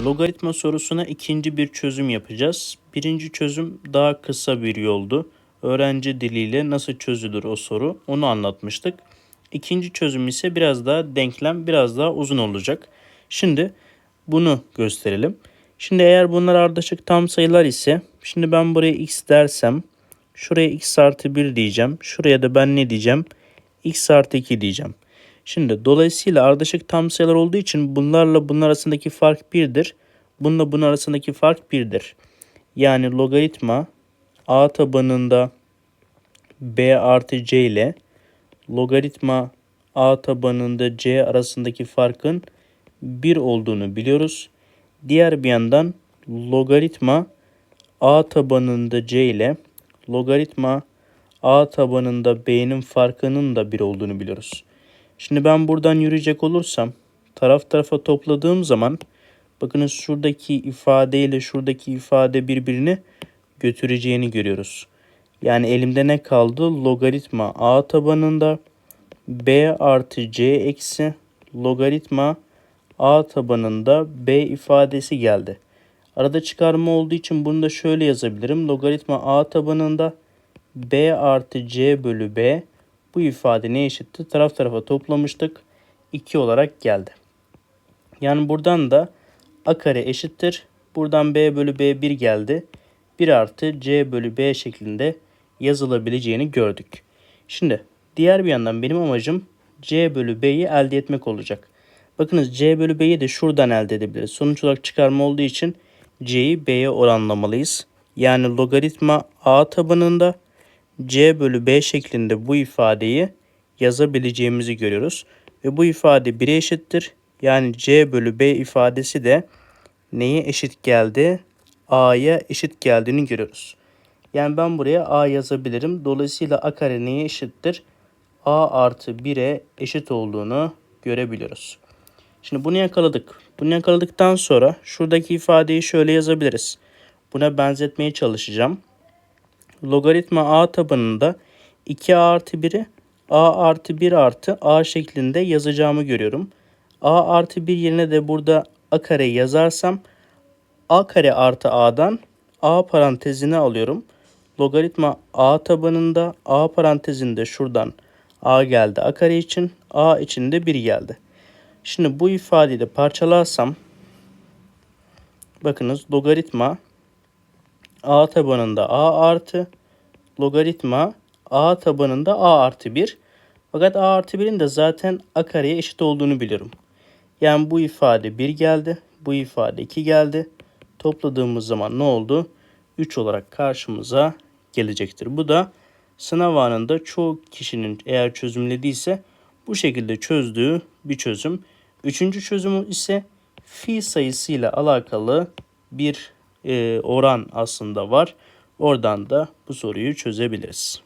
Şimdi logaritma sorusuna ikinci bir çözüm yapacağız. Birinci çözüm daha kısa bir yoldu. Öğrenci diliyle nasıl çözülür o soru onu anlatmıştık. İkinci çözüm ise biraz daha denklem biraz daha uzun olacak. Şimdi bunu gösterelim. Şimdi eğer bunlar ardışık tam sayılar ise şimdi ben buraya x dersem şuraya x artı 1 diyeceğim. Şuraya da ben ne diyeceğim? x artı 2 diyeceğim. Şimdi dolayısıyla ardışık tam sayılar olduğu için bunlarla bunun arasındaki fark 1'dir. Bununla bunun arasındaki fark 1'dir. Yani logaritma a tabanında b artı c ile logaritma a tabanında c arasındaki farkın 1 olduğunu biliyoruz. Diğer bir yandan logaritma a tabanında c ile logaritma a tabanında b'nin farkının da 1 olduğunu biliyoruz. Şimdi ben buradan yürüyecek olursam taraf tarafa topladığım zaman bakınız şuradaki ifade ile şuradaki ifade birbirini götüreceğini görüyoruz. Yani elimde ne kaldı? Logaritma a tabanında b artı c eksi logaritma a tabanında b ifadesi geldi. Arada çıkarma olduğu için bunu da şöyle yazabilirim. Logaritma a tabanında b artı c bölü b bu ifade ne eşitti? Taraf tarafa toplamıştık. 2 olarak geldi. Yani buradan da a kare eşittir. Buradan b bölü b1 geldi. 1 artı c bölü b şeklinde yazılabileceğini gördük. Şimdi diğer bir yandan benim amacım c bölü b'yi elde etmek olacak. Bakınız c bölü b'yi de şuradan elde edebiliriz. Sonuç olarak çıkarma olduğu için c'yi b'ye oranlamalıyız. Yani logaritma a tabanında c bölü b şeklinde bu ifadeyi yazabileceğimizi görüyoruz. Ve bu ifade 1'e eşittir. Yani c bölü b ifadesi de neye eşit geldi? a'ya eşit geldiğini görüyoruz. Yani ben buraya a yazabilirim. Dolayısıyla a kare neye eşittir? a artı 1'e eşit olduğunu görebiliyoruz. Şimdi bunu yakaladık. Bunu yakaladıktan sonra şuradaki ifadeyi şöyle yazabiliriz. Buna benzetmeye çalışacağım logaritma a tabanında 2a artı 1'i a artı 1 artı a şeklinde yazacağımı görüyorum. a artı 1 yerine de burada a kare yazarsam a kare artı a'dan a parantezine alıyorum. Logaritma a tabanında a parantezinde şuradan a geldi a kare için a içinde 1 geldi. Şimdi bu ifadeyi de parçalarsam bakınız logaritma a tabanında a artı logaritma a tabanında a artı 1. Fakat a artı 1'in de zaten a kareye eşit olduğunu biliyorum. Yani bu ifade 1 geldi. Bu ifade 2 geldi. Topladığımız zaman ne oldu? 3 olarak karşımıza gelecektir. Bu da sınav anında çoğu kişinin eğer çözümlediyse bu şekilde çözdüğü bir çözüm. Üçüncü çözümü ise fi sayısıyla alakalı bir e, oran aslında var. Oradan da bu soruyu çözebiliriz.